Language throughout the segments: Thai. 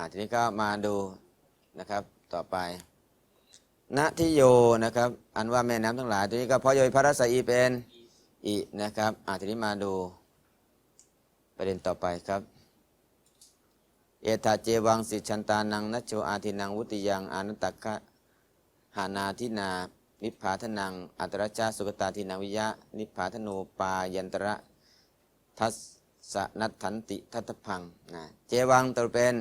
อ่าทีนี้ก็มาดูนะครับต่อไปณทิโยนะครับ อันว่าแม่น้ำทั้งหลายทีนี้ก็พราะโยยพระรัศอีเป็นอีนะครับอ่าทีนี้มาดูประเด็นต่อไปครับเอตาเจวังสิชันตานังนัชโชอาทินังวุติยังอานัตตกะหานาทินานิพพาทนัง อัตรจาสุกตาทินาวิยะ นิพพาทโนปายันตระทัสสะนัตถันติทัตพังนะเจวังตัวเป็น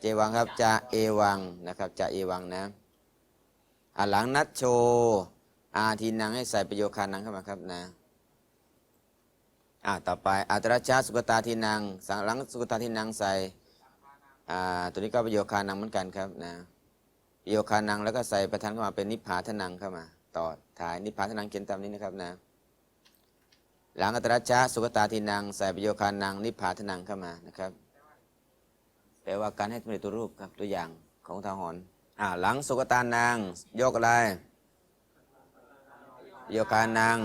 เจวังครับจะเอวังนะครับจะเอวังนะอ่าหลังนัดโชอาทีนังให้ใส่ประโยคานังเข้ามาครับนะอ่าต่อไปอัตรชาสุกตาทีนังสังหลังสุกตาทีนังใส่อ่าตัวนี้ก็ประโยคานังเหมือนกันครับนะประโยคานังแล้วก็ใส่ประธานเข้ามาเป็นนิพพาทนังเข้ามา ต่อท้ายนิพพาทนังเขียนตามนี้นะครับนะหลังอัตรชาสุกตาทีนังใส่ประโยคานังนิพพาทนังเข้ามานะครับแป ลว่าการให้สำเร็จตัวรูปครับตัวอย่างของทาหรณ์อ่าหลังสุกตานางโยกอะไรโยคานัง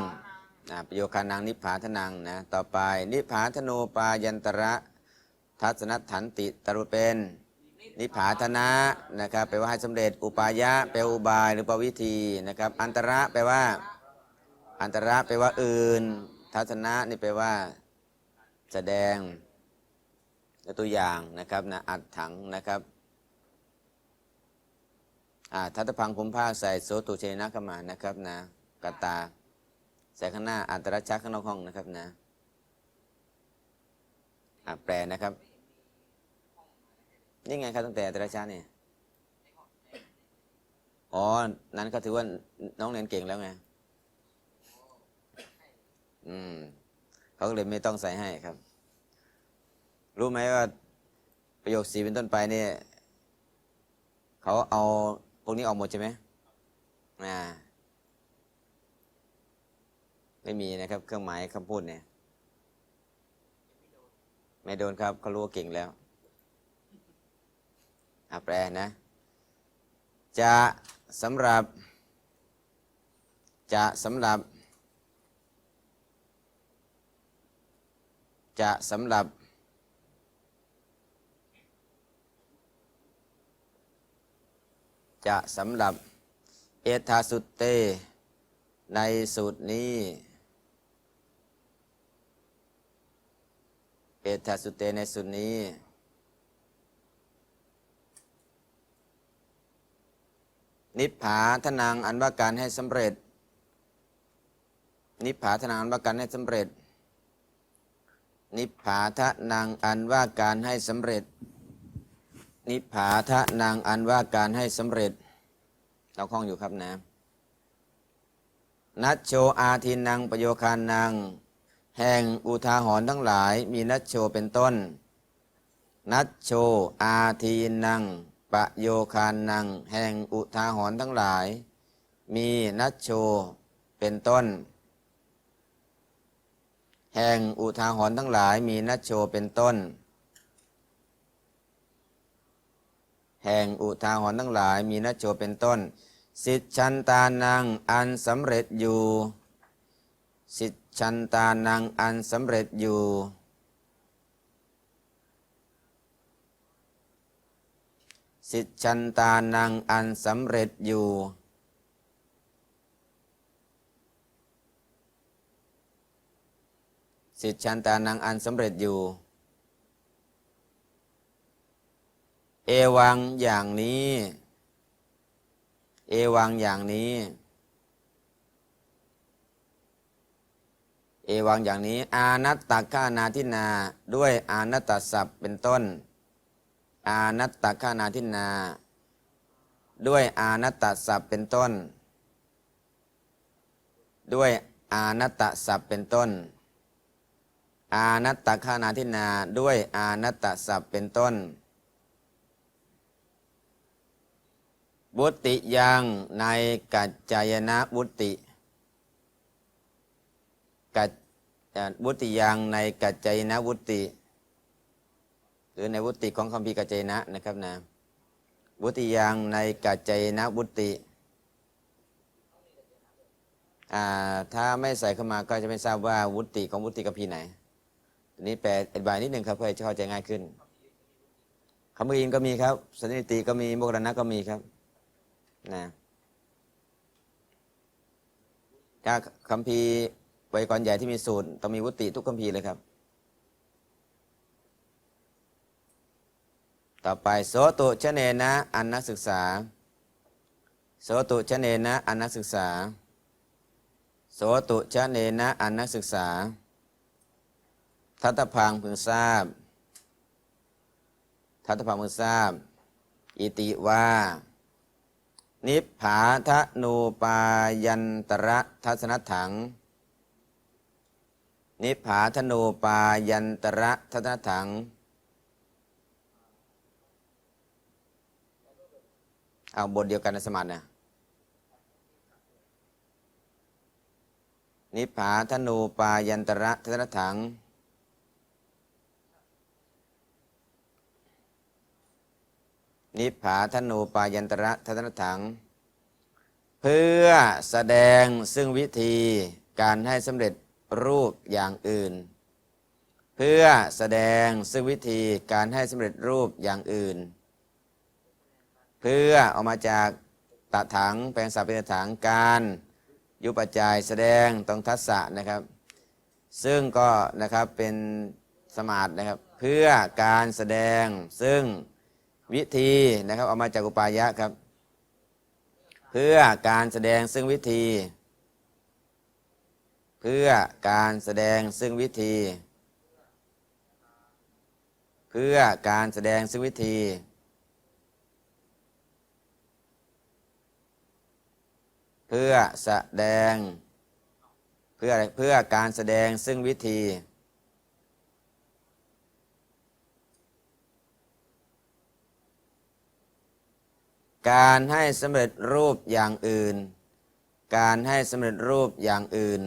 อ่าประโยคานังนิพพาทนังนะต่อไปนิพพาทโนปายันตระทัศนถันติตรุเป็นนิพาธนะนะครับแปลว่าให้สำเร็จอุปายะแปลอุบายหรือปวิธีนะครับ อันตระแปลว่า อันตระแปลว่าอื่น ทัศนะนี่แปลว่า แสดง ตัวอย่างนะครับนะอัดถังนะครับอ่าทัตพังผมผ้าใส่โสตุเชนะเข้ามานะครับนะกตาใส่ข้างหน้าอัตรชักข้างนอกห้องนะครับนะอ่าแปลนะครับนี่ไงครับตั้งแต่อัตรชักเนี่ยอ๋อ นั้นก็ถือว่าน้องเรียนเก่งแล้วไงอืมเขาก็เลยไม่ต้องใส่ให้ครับ รู้ไหมว่าประโยคสีเป็นต้นไปเนี่ยเขาเอาพวกนี้ออกหมดใช่ไหมอ่าไม่มีนะครับ เครื่องหมายคำพูดเนี่ย ไม่โดนครับเขารู้ว่าเก่งแล้วอ่าแปลนะ จะสำหรับ จะสำหรับ จะสำหรับ จะสำหรับ เอธาสุตเต ในสูตรนี้ เอธาสุตเตในสูตรนี้นิพพาทนังอันว่าการให้สำเร็จนิพพาทนังอันว่าการให้สำเร็จ นิพพาทนางอันว่าการให้สำเร็จ นิพาทะนางอันว่าการให้สำเร็จเราคล้องอยู่ครับนะ นัชโชอาทินังประโยคานัง แห่งอุทาหรณ์ทั้งหลาย มีนัชโชเป็นต้น นัชโชอาทีนังประโยคานัง แห่งอุทาหรณ์ทั้งหลาย มีนัชโชเป็นต้น แห่งอุทาหรณ์ทั้งหลาย มีนัชโชเป็นต้น แห่งอุทาหรณ์ทั้งหลายมีนัชโชเป็นต้น สิทธิชันตานังอันสำเร็จอยู่ สิทธิชันตานังอันสำเร็จอยู่ สิทธิชันตานังอันสำเร็จอยู่สิทธิชันตานังอันสำเร็จอยู่ เอวังอย่างนี้ เอวังอย่างนี้ เอวังอย่างนี้ อานัตตกานาทินา ด้วยอานัตตศัพท์เป็นต้น อานัตตกานาทินา ด้วยอานัตตศัพท์เป็นต้น ด้วยอานัตตศัพท์เป็นต้น อานัตตคานาทินา ด้วยอานัตตศัพท์เป็นต้น บุติยังในกัจจายนะบุติกัจเอ่อบุติยังในกัจจายนะบุติ หรือในวุติของคำพีกัจจายนะนะครับนะบุติยังในกัจจายนะบุติอ่าถ้าไม่ใส่เข้ามาก็จะไม่ทราบว่าวุติของวุติกับพีไหนนี้แปลอธิบายนิดหนึ่งครับเพื่อให้เข้าใจง่ายขึ้นคำว่าอินก็มีครับสนนิติก็มีโมกรณะก็มีครับ นะถ้าคัมภีร์ไวยากรณ์ใหญ่ที่มีสูตรต้องมีวุติทุกคัมภีร์เลยครับ ต่อไปโสตุชเนนะ อันนักศึกษา โสตุชเนนะ อันนักศึกษา โสตุชเนนะอันนักศึกษา ทัตพังพึงทราบ ทัตตพังพึงทราบ อิติว่า นิพผาทะนูปายันตระทัศนถัง นิพผาธนูปายันตระทัศนถัง เอาบทเดียวกันในสมัตินะนิพผาธนูปายันตระทัศนถัง นิพผาธนูปายันตระทัศนถัง เพื่อแสดงซึ่งวิธีการให้สำเร็จรูปอย่างอื่น เพื่อแสดงซึ่งวิธีการให้สำเร็จรูปอย่างอื่น เพื่อออกมาจากตะถังแปลงสัพเป็นถังการยุปัจจัยแสดงตรงทัศะนะครับ ซึ่งก็นะครับเป็นสมาร์ทนะครับ เพื่อการแสดงซึ่ง วิธีนะครับเอามาจากอุปายะครับ เพื่อการแสดงซึ่งวิธี เพื่อการแสดงซึ่งวิธี เพื่อการแสดงซึ่งวิธี เพื่อแสดง เพื่ออะไรเพื่อการแสดงซึ่งวิธี การให้สำเร็จรูปอย่างอื่น การให้สำเร็จรูปอย่างอื่น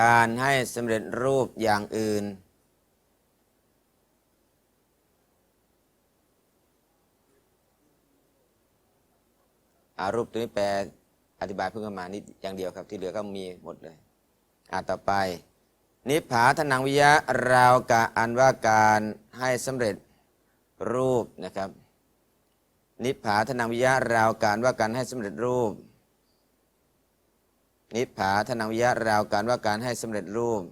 การให้สำเร็จรูปอย่างอื่น อารูปตัวนี้แปลอธิบายเพิ่งเข้ามานิดอย่างเดียวครับ ที่เหลือก็มีหมดเลย อ่าต่อไป นิพพาทนังวิยะราวกะอันว่าการให้สำเร็จรูปนะครับ นิพพาทนังวิยะราวการว่าการให้สำเร็จรูป นิพพาทนังวิยะราวการว่าการให้สำเร็จรูป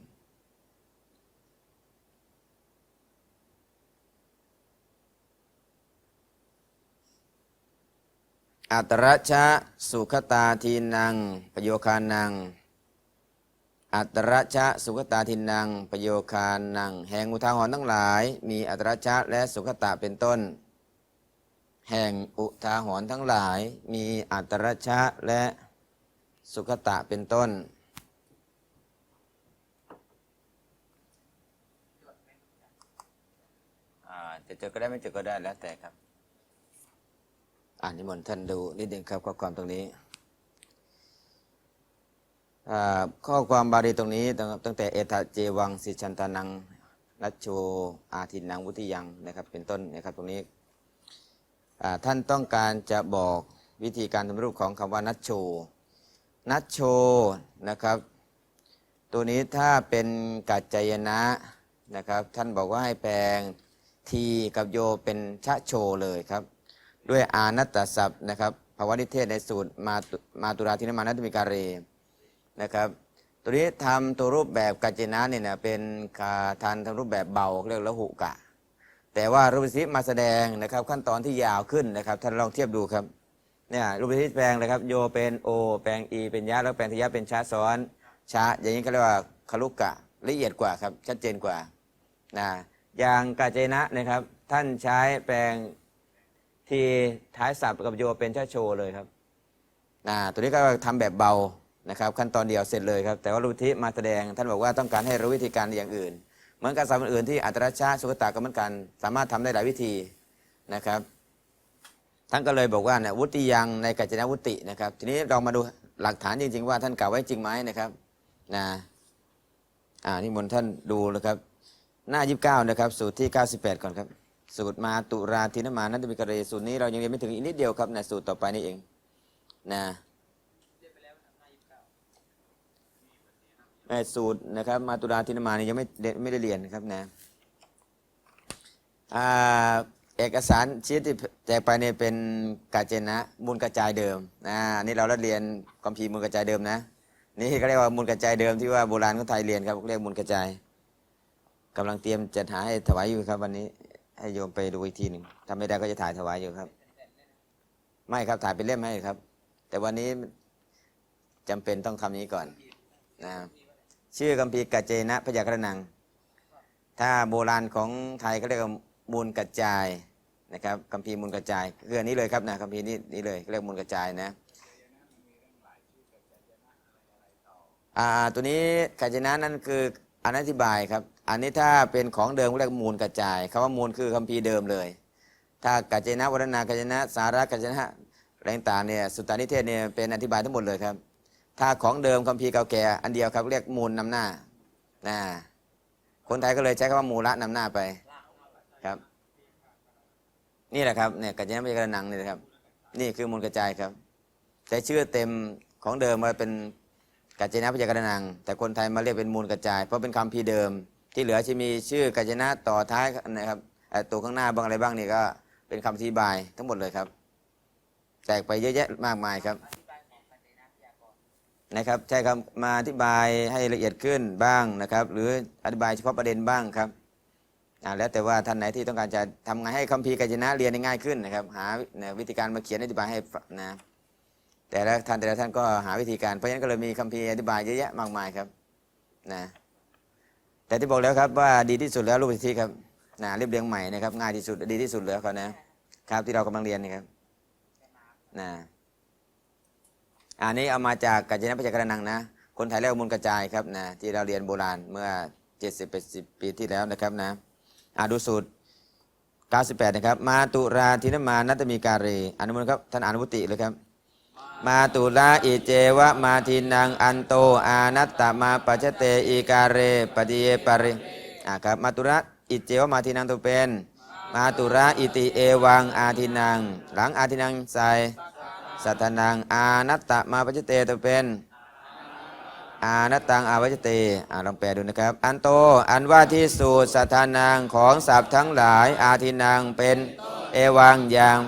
อัตระชะสุขตาทีนัง ประโยคานัง อัตระชะสุขตาทินัง ประโยคานัง แห่งอุทาหรณ์ทั้งหลาย มีอัตระชะและสุขตาเป็นต้น แห่งอุทาหรณ์ทั้งหลาย มีอัตระชะและสุขตะเป็นต้นอ่าจะเจอก็ได้ไม่เจอก็ได้แล้วแต่ครับ อ่านนิมนต์ท่านดูนิดหนึ่งครับข้อความตรงนี้อ่า ข้อความบาลีตรงนี้ตั้งแต่เอตเจวังสิชันตานังนัชโชอาทินังวุติยังนะครับเป็นต้นนะครับตรงนี้ท่านต้องการจะบอกวิธีการทำรูปของคำว่านัชโชนัชโชนะครับ ตัวนี้ถ้าเป็นกัจจายนะนะครับ ท่านบอกว่าให้แปลงทีกับโยเป็นชะโชเลยครับ ด้วยอานัตตศัพท์นะครับภาวะนิเทศในสูตรมาตุมาตุราธินมานัตมิการี นะครับตัวนี้ทำตัวรูปแบบกัจเจนะเนี่ยนะเป็นคาทันทำรูปแบบเบาเรียกละหุกะ แต่ว่ารูปสิมาแสดงนะครับ ขั้นตอนที่ยาวขึ้นนะครับท่านลองเทียบดูครับเนี่ยรูปสิแปลงเลยครับโยเป็นโอ แปลงอีเป็นยะแล้วแปลงทยะเป็นชาซ้อนชาอย่างนี้ก็เรียกว่าคลุกะละเอียดกว่าครับชัดเจนกว่านะอย่างกัจเจนะนะครับ ท่านใช้แปลงทีท้ายสับกับโยเป็นชาโชเลยครับนะตัวนี้ก็ทำแบบเบา นะครับขั้นตอนเดียวเสร็จเลยครับแต่ว่ารูปทิมาแสดง ท่านบอกว่าต้องการให้รู้วิธีการอย่างอื่น เหมือนกับสัพท์อื่นที่อัตราชาสุขตาก็เหมือนกันสามารถทำได้หลายวิธีนะครับท่านก็เลยบอกว่าเนี่ยวุติยังในกัจจนวุตินะครับ ทีนี้เรามาดูหลักฐานจริง ๆ ว่าท่านกล่าวไว้จริงไหมนะครับนะอ่านี่มนท่านดูนะครับ หน้า 29 นะครับ สูตรที่ 98 ก่อนครับ สูตรมาตุราทินมานัตมิกเรสูตรนี้เรายังเรียนไม่ถึงอีกนิดเดียวครับในสูตรต่อไปนี่เองนะ แม่ สูตรนะครับมาตุราทินมานี่ยังไม่เรียนไม่ได้เรียนนะครับนะอเอกสารชีตที่แจกไปเนี่ยเป็นกาเจนะมูลกระจายเดิมนะอันนี่เราได้เรียนคัมภีร์มูลกระจายเดิมนะ นี่ก็เรียกว่ามูลกระจายเดิมที่ว่าโบราณของไทยเรียนครับเรียกมูลกระจายกำลังเตรียมจัดหาให้ถวายอยู่ครับ วันนี้ให้โยมไปดูอีกทีหนึ่งถ้าไม่ได้ก็จะถ่ายถวายอยู่ครับ ไม่ครับถ่ายเป็นเล่มให้ครับ แต่วันนี้จำเป็นต้องทำอย่านี้ก่อนนะครับ ชื่อคัมภีกัจเจนะพยากรณัง ถ้าโบราณของไทยเขาเรียกว่ามูลกระจายนะครับคัมภีมูลกระจายคืออันนี้เลยครับนะคัมภีนี้นี่เลยเรียกมูลกระจายนะตัวนี้กัจเจนะนั่นคืออนันธิบายครับ อันนี้ถ้าเป็นของเดิมเขาเรียกมูลกระจายคำว่ามูลคือคัมภีร์เดิมเลย ถ้ากัจเจนะวัฒนากัจเจนะ สาระกัจเจนะอะไรต่างเนี่ยสุตตานิเทศเนี่ยเป็นอธิบายทั้งหมดเลยครับ ถ้าของเดิมคัมภีร์เก่าแก่อันเดียวครับเรียกมูลนำหน้านะคนไทยก็เลยใช้คำว่ามูละนำหน้าไปครับ นี่แหละครับเนี่ยกัจเจนะไม่ใช่กระหนังนี่นะครับ นี่คือมูลกระจายครับ แต่ชื่อเต็มของเดิมมาเป็นกัจจนะพยากรณัง แต่คนไทยมาเรียกเป็นมูลกระจาย เพราะเป็นคำพีเดิม ที่เหลือจะมีชื่อกัจเจนะต่อท้ายนะครับตัวข้างหน้าบ้างอะไรบ้างนี่ก็เป็นคำอธิบายทั้งหมดเลยครับ แตกไปเยอะแยะมากมายครับ นะครับใช่ครับมาอธิบายให้ละเอียดขึ้นบ้างนะครับ หรืออธิบายเฉพาะประเด็นบ้างครับอ่าแล้วแต่ว่าท่านไหนที่ต้องการจะทำไงให้คัมภีร์กัจจนะเรียนง่ายขึ้นนะครับ หาวิธีการมาเขียนอธิบายให้นะแต่ละท่านแต่ละท่านก็หาวิธีการเพราะฉะนั้นก็เลยมีคัมภีร์อธิบายเยอะแยะมากมายครับนะแต่ที่บอกแล้วครับว่าดีที่สุดแล้วรูปสิทธิครับนะเรียบเรียงใหม่นะครับง่ายที่สุดดีที่สุดแล้วครับนะครับที่เรากำลังเรียนนี่ครับนะ อันนี้เอามาจากกัจจนะพยัคฆนังนะ คนไทยเรียกว่ามูลกระจายครับนะที่เราเรียนโบราณเมื่อ 70 80 ปีที่แล้วนะครับนะอ่าดูสูตร 98 นะครับ มาตุราทินมานัตมีการีอนุมทนาครับท่านอนุวุติเลยครับ มาตุราอิเจวะมาทินังอันโตอานัตตมาปัจเตอีการเรปฏิเยปริอ่าครับมาตุระอิเจวะมาทินังตัวเป็น มาตุระอิติเอวังอาทินัง หลังอาทินังใส สัทนังอานัตตมาปัจเตตเป็นอานัตตังอาวัจเตอ่าลองแปลดูนะครับ อันโต อันว่าที่สูตรสัทานังของสัพทั้งหลาย อาทินังเป็นเอวังอย่าง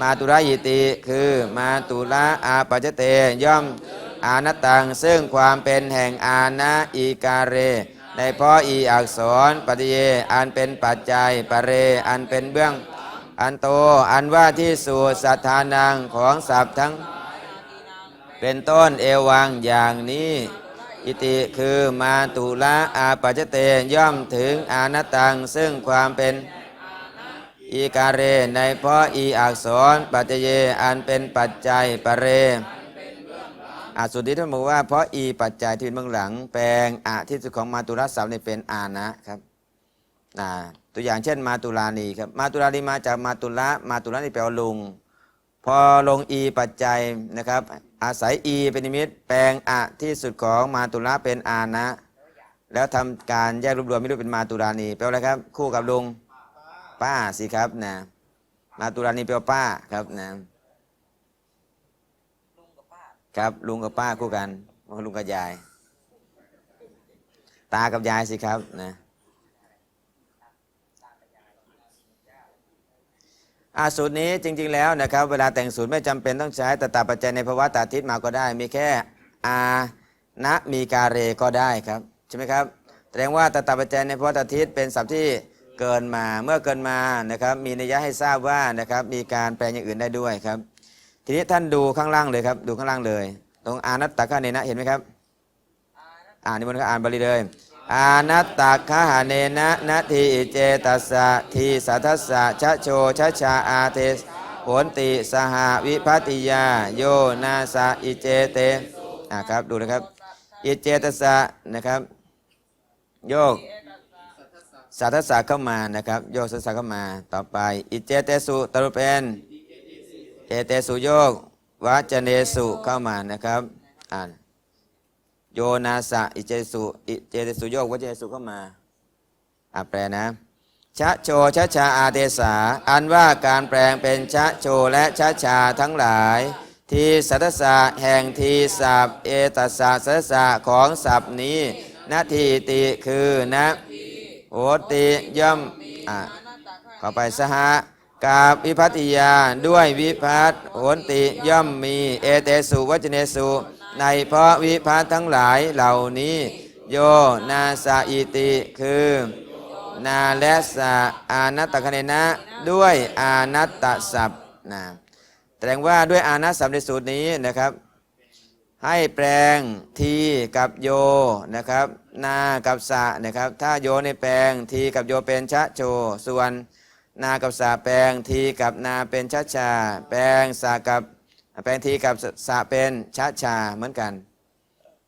มาตุระยิติ คือมาตุระอาปัจเตย่อมอานัตตังซึ่งความเป็นแห่งอานะอีการเร ในพราะอีอักษรปฏิเย อันเป็นปัจจัยปะเร อันเป็นเบื้อง อันโตอันว่าที่สูตรสัทธานังของสัพทั้ง เป็นต้นเอวังอย่างนี้ อิติคือมาตุละอาปัจเตย่อมถึงอานัตตัง ซึ่งความเป็นอีกาเรในเพราะอีอักษรปัจเยอันเป็นปัจจัยปะเรอาสุดที่ท่านบอกว่าเพราะอีปัจจัยที่เป็นเบื้องหลัง แปลงอาที่สุดของมาตุละสามนี่เป็นอานะครับ อ่าตัวอย่างเช่นมาตุลานีครับมาตุลานีมาจากมาตุละมาตุละนี่แปลว่าลุง พอลงอีปัจจัยนะครับ อาศัยอีเป็นนิมิตแปลงอะที่สุดของมาตุละเป็นอานะ แล้วทำการแยกรวบรวมไม่รู้เป็นมาตุรานีแปลว่าอะไรครับคู่กับลุงป้าสิครับนะมาตุรานีแปลว่าป้าครับนะครับลุงกับป้าคู่กันลุงกับยาย ตากับยายสิครับนะ อาสูตรนี้จริง ๆแล้วนะครับ เวลาแต่งสูตรไม่จำเป็นต้องใช้ตตาปัจจัยในภาวะตาทิศมาก็ได้ มีแค่อานะมีกาเรก็ได้ครับใช่ไหมครับแสดงว่าตตาปัจจัยในภาวะตาทิศเป็นศัพท์ที่เกินมาเมื่อเกินมานะครับ มีนัยยะให้ทราบว่านะครับมีการแปลงอย่างอื่นได้ด้วยครับ ทีนี้ท่านดูข้างล่างเลยครับดูข้างล่างเลย ตรงอานัตตะคาเนนะเห็นไหมครับอ่านนี่มันก็อ่านบาลีเลย อานัตตะคหาเนนะนาทีเจตัสสะทีสัทธัสสะชะโชชะชาอาเทสโหนติสหวิพัติยา โยนาสะอิเจเตอ่าครับดูนะครับ อิเจตัสสะนะครับ โยกสัทธัสสะเข้ามานะครับ โยกสัทธัสสะเข้ามาต่อไป อิเจเตสุตรุเป็นเอเตสุโยกวัจเนสุเข้ามานะครับ อ่าน โยนาสะอิเจสุอิเจสุโยกวเจสุเข้ามาอ่าแปลนะชะโชชะชาอาเทสา อันว่าการแปลงเป็นชะโชและชะชาทั้งหลาย ทีสัตสะแห่งทีสับเอตสสะสัตสะของสับนี้นาทีติคือนะโหติย่อมอะเข้าไปสหะกาบวิพัติยาด้วยวิพัตโหนติย่อมมีเอเตสุวัจเนสุ ในเพราะวิพัตทั้งหลายเหล่านี้ โยนาสาอิติคือ นาและสะอานัตตคเนนะ ด้วยอานัตตสัพนะแสดงว่าด้วยอานัตสัพในสูตรนี้นะครับ ให้แปลงทีกับโยนะครับนากับสะนะครับ ถ้าโยในแปลงทีกับโยเป็นชะโช ส่วนนากับสะแปลงทีกับนาเป็นชะชา แปลงสะกับ แปลงทีกับสะเป็นชะชาเหมือนกัน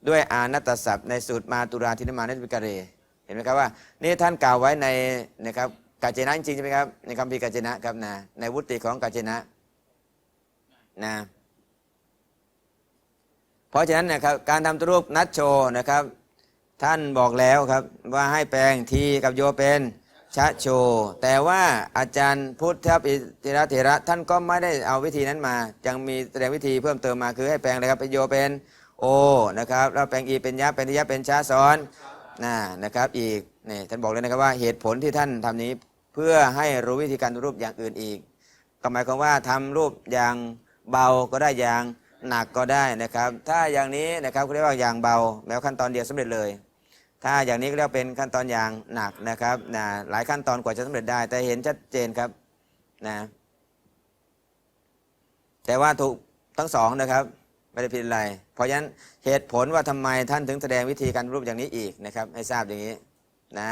ด้วยอานัตตศัพท์ในสูตรมาตุราธินมานิปิกาเร เห็นไหมครับว่านี่ท่านกล่าวไว้ในนะครับกาเจนะจริงใช่ไหมครับในคำพีกาเจนะครับนะในวุติของกาเจนะนะเพราะฉะนั้นนะครับการทำตัวรูปนัดโชนะครับ ท่านบอกแล้วครับว่าให้แปลงทีกับโยเป็น ชะโช แต่ว่าอาจารย์พุทธปิติระเถระท่านก็ไม่ได้เอาวิธีนั้นมา ยังมีแสดงวิธีเพิ่มเติมมาคือให้แปลงอะไรครับเป็นโยเป็นโอนะครับแล้วแปลงอีเป็นยะเป็นนิยะเป็นชาซ้อนนะนะครับอีกนี่ท่านบอกเลยนะครับว่าเหตุผลที่ท่านทำนี้เพื่อให้รู้วิธีการรูปอย่างอื่นอีก ก็หมายความว่าทำรูปอย่างเบาก็ได้อย่างหนักก็ได้นะครับ ถ้าอย่างนี้นะครับเขาเรียกว่าอย่างเบาแม้วขั้นตอนเดียวสำเร็จเลย ถ้าอย่างนี้ก็เรียกเป็นขั้นตอนอย่างหนักนะครับนะหลายขั้นตอนกว่าจะสำเร็จได้ แต่เห็นชัดเจนครับนะแต่ว่าถูกทั้งสองนะครับไม่ได้ผิดอะไร เพราะฉะนั้นเหตุผลว่าทำไมท่านถึงแสดงวิธีการรูปอย่างนี้อีกนะครับ ให้ทราบอย่างนี้นะ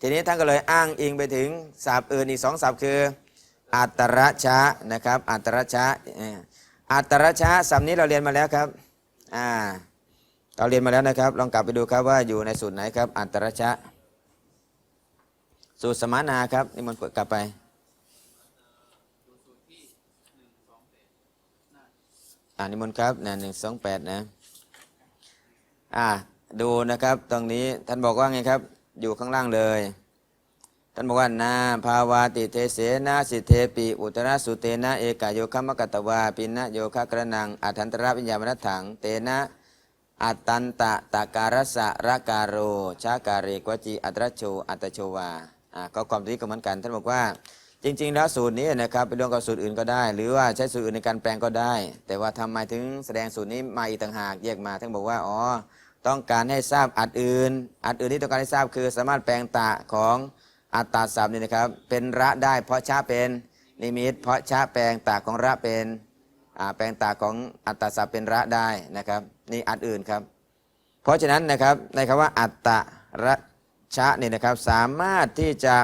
ทีนี้ท่านก็เลยอ้างอิงไปถึงศัพท์อื่นอีกสองศัพท์คือ อัตรชะนะครับ อัตรชะอัตตรชะศัพท์นี้เราเรียนมาแล้วครับอ่า เราเรียนมาแล้วนะครับ ลองกลับไปดูครับว่าอยู่ในสูตรไหนครับ อัตตรชะ สูตรสมานาครับนี่มันกลับไป อ่านิมนต์ครับนะหนึ่งสองแปดนะ อ่าดูนะครับตรงนี้ท่านบอกว่าไงครับ อยู่ข้างล่างเลย ท่านบอกว่านาภาวาติเทเสนาสิเทปิอุตระสุเตนะเอกายโยคมกตวาปินะโยคะกระนังอัทันตระวิญญาณถังเตนะ อัตตันตะตะการสะระการโรชาการิกวจีอัตระโชอัตโชวาอ่าก็ความที่ก็เหมือนกันท่านบอกว่าจริง ๆ แล้วสูตรนี้นะครับเป็นเรื่องกับสูตรอื่นก็ได้ หรือว่าใช้สูตรอื่นในการแปลงก็ได้ แต่ว่าทำไมถึงแสดงสูตรนี้มาอีกต่างหากแยกมาท่านบอกว่าอ๋อต้องการให้ทราบอัดอื่น อัดอื่นที่ต้องการให้ทราบคือสามารถแปลงตะของอัตตาศัพท์นี่นะครับ เป็นระได้เพราะชาเป็นนิมิต เพราะชาแปลงตะของระเป็นแปลงตาของอัตตาศัพท์เป็นระได้นะครับ นี่อัดอื่นครับ เพราะฉะนั้นนะครับในคำว่าอัตตระชะนี่นะครับสามารถที่จะ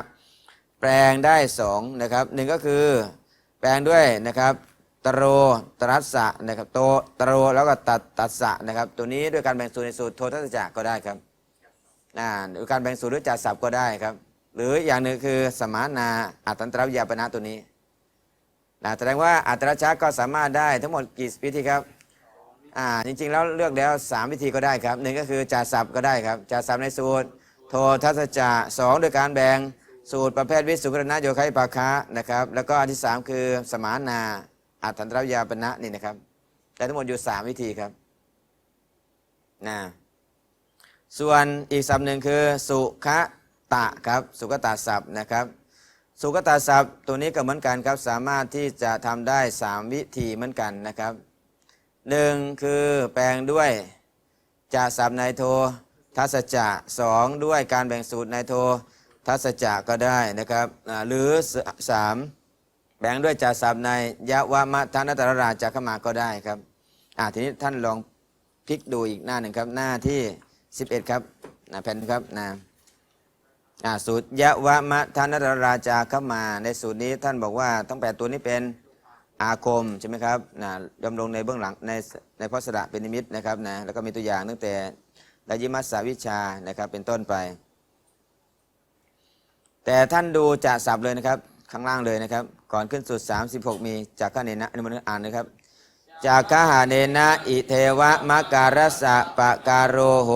แปลงได้สองนะครับหนึ่งก็คือแปลงด้วยนะครับตโรตรัสะนะครับโตตโรแล้วก็ตัดตัสสะนะครับ ตัวนี้ด้วยการแบ่งสูตรในสูตรโททัศจักก็ได้ครับอ่าหรือการแบ่งสูตรด้วยจัดสับก็ได้ครับ หรืออย่างหนึ่งคือสมานาอัตตันตรวิยาปนะตัวนี้นะแสดงว่าอัตราชะก็สามารถได้ทั้งหมดกี่วิธีครับ อ่าจริงๆแล้วเลือกแล้ว 3 วิธีก็ได้ครับหนึ่งก็คือจ่าสับก็ได้ครับจ่าสับในสูตร โททัศจะสองโดยการแบ่งสูตรประเภทวิสุกรณะโยคะอิปาคะนะครับ แล้วก็อันที่ 3 คือสมานาอัตถันตรยาปณะนี่นะครับ แต่ทั้งหมดอยู่ 3 วิธีครับนะส่วนอีกศัพท์หนึ่งคือสุขตะครับสุขตะศัพท์นะครับ สุขตะศัพท์ตัวนี้ก็เหมือนกันครับสามารถที่จะทำได้ 3 วิธีเหมือนกันนะครับ หนึ่งคือแปลงด้วยจะสับในโททัศจะสองด้วยการแบ่งสูตรในโททัศจะก็ได้นะครับหรือสามแบ่งด้วยจะสับในยะวามะทานตรราจักขมาก็ได้ครับอ่าทีนี้ท่านลองพลิกดูอีกหน้าหนึ่งครับ หน้าที่ 11 ครับนะแผ่นครับนะอ่าสูตรยะวามะทานตรราจาขมาในสูตรนี้ท่านบอกว่าทั้งแปดตัวนี้เป็น อาคมใช่ไหมครับนะดำรงในเบื้องหลังในในพระสดะเป็นนิมิตนะครับนะแล้วก็มีตัวอย่างตั้งแต่ดายิมัสสาวิชานะครับเป็นต้นไป แต่ท่านดูจะสับเลยนะครับ ข้างล่างเลยนะครับ ก่อนขึ้นสุด 36 มีจากข้าเนนะอนนี้มันอ่านนะครับ จากข้าหาเนนะอิเทวะมะการสะปะการโรโห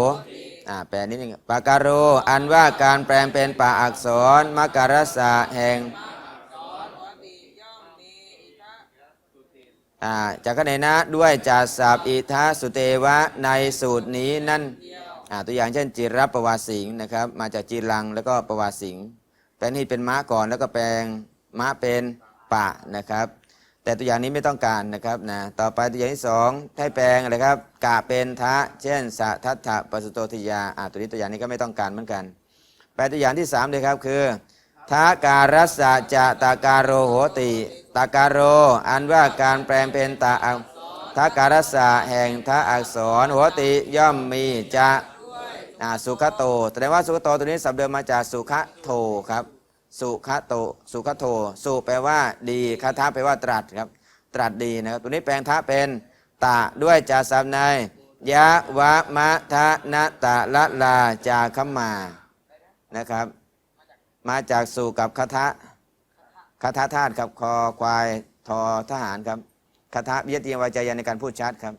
อ่าแปลนิดนึงปะการโรอันว่าการแปลงเป็นปะอักษรมะการสะแห่ง จากขเนนะด้วยจาสับอิทัสุเตวะในสูตรนี้นั่นตัวอย่างเช่นจิรับประวาสิงนะครับมาจากจีรังแล้วก็ประวาสิงแปลงนี้เป็นม้าก่อนแล้วก็แปลงม้าเป็นปะนะครับ แต่ตัวอย่างนี้ไม่ต้องการนะครับนะต่อไปตัวอย่างที่สองให้แปลงอะไรครับกะเป็นทะ เช่นสะทัตถะปสุโตทิยาอ่าตัวนี้ตัวอย่างนี้ก็ไม่ต้องการเหมือนกัน แปลตัวอย่างที่สามเลยครับคือทาการัสสะจะตาการโรโหติ ตาการโร อันว่าการแปลงเป็นตาอักทาการัสสะแห่งทาอักษรโหติย่อมมีจะสุขโตแสดงว่าสุขโตตัวนี้สับเดิมมาจากสุขโทครับ สุขโต สุขโท สุแปลว่าดีคาทะแปลว่าตรัสครับ ตรัสดีนะครับ ตัวนี้แปลงทะเป็นตะด้วยจาสับในยะวะมะทะนะตะละลาจาคมานะครับ มาจากสู่กับคาทะ คาทะธาตุครับคอควายทอทหารครับคาทะวิยติยวาจายันในการพูดชัดครับ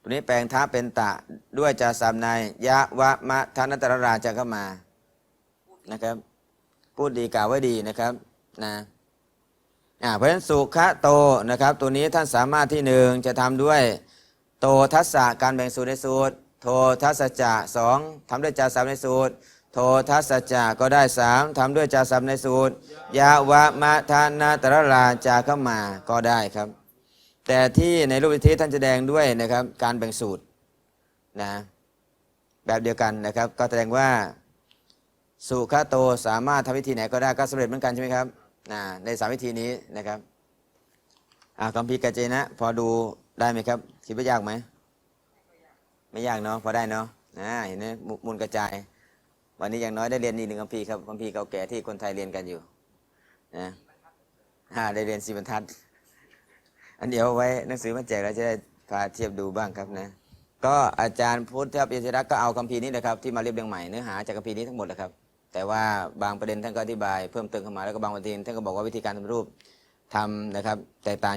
ตัวนี้แปลงทะเป็นตะด้วยจาสามในยะวะมะทานัตรราจะเข้ามานะครับ พูดดีกล่าวไว้ดีนะครับนะอ่าเพราะฉะนั้นสุขะโตนะครับ ตัวนี้ท่านสามารถที่หนึ่งจะทำด้วย โตทัสสะการแบ่งสูตรในสูตร โททัสสะจะสองทำด้วยจาสามในสูตร โททัสจะก็ได้สามทำด้วยจาสามในสูตรยาวะมะทานาตระลาจาเข้ามาก็ได้ครับ แต่ที่ในรูปวิธีท่านแสดงด้วยนะครับ การแบ่งสูตรนะแบบเดียวกันนะครับ ก็แสดงว่าสุขโตสามารถทำวิธีไหนก็ได้ก็สำเร็จเหมือนกันใช่ไหมครับนะในสามวิธีนี้นะครับอ่าคำพีกาเจนะ พอดูได้ไหมครับคิดว่ายากไหมไม่ยากเนาะพอได้เนาะนะเห็นไหมมุมูลกระจาย วันนี้อย่างน้อยได้เรียนอีกหนึ่งคำพีร์ครับคำพีร์เก่าแก่ที่คนไทยเรียนกันอยู่นะอ่าได้เรียนสีบรรทัด อันเดียวไว้หนังสือมาแจกแล้วจะได้พาเทียบดูบ้างครับนะ ก็อาจารย์พุทธปิยรักษ์ก็เอาคัมภีร์นี้นะครับที่มาเรียบเรียงใหม่เนื้อหาจากคัมภีร์นี้ทั้งหมดนะครับ แต่ว่าบางประเด็นท่านก็อธิบายเพิ่มเติมเข้ามาแล้วก็บางประเด็นท่านก็บอกว่าวิธีการทำรูปทำนะครับ แต่ต่าง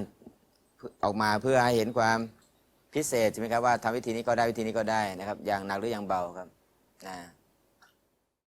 ออกมาเพื่อให้เห็นความพิเศษใช่ไหมครับว่าทำวิธีนี้ก็ได้วิธีนี้ก็ได้นะครับ อย่างหนักหรืออย่างเบาครับนะ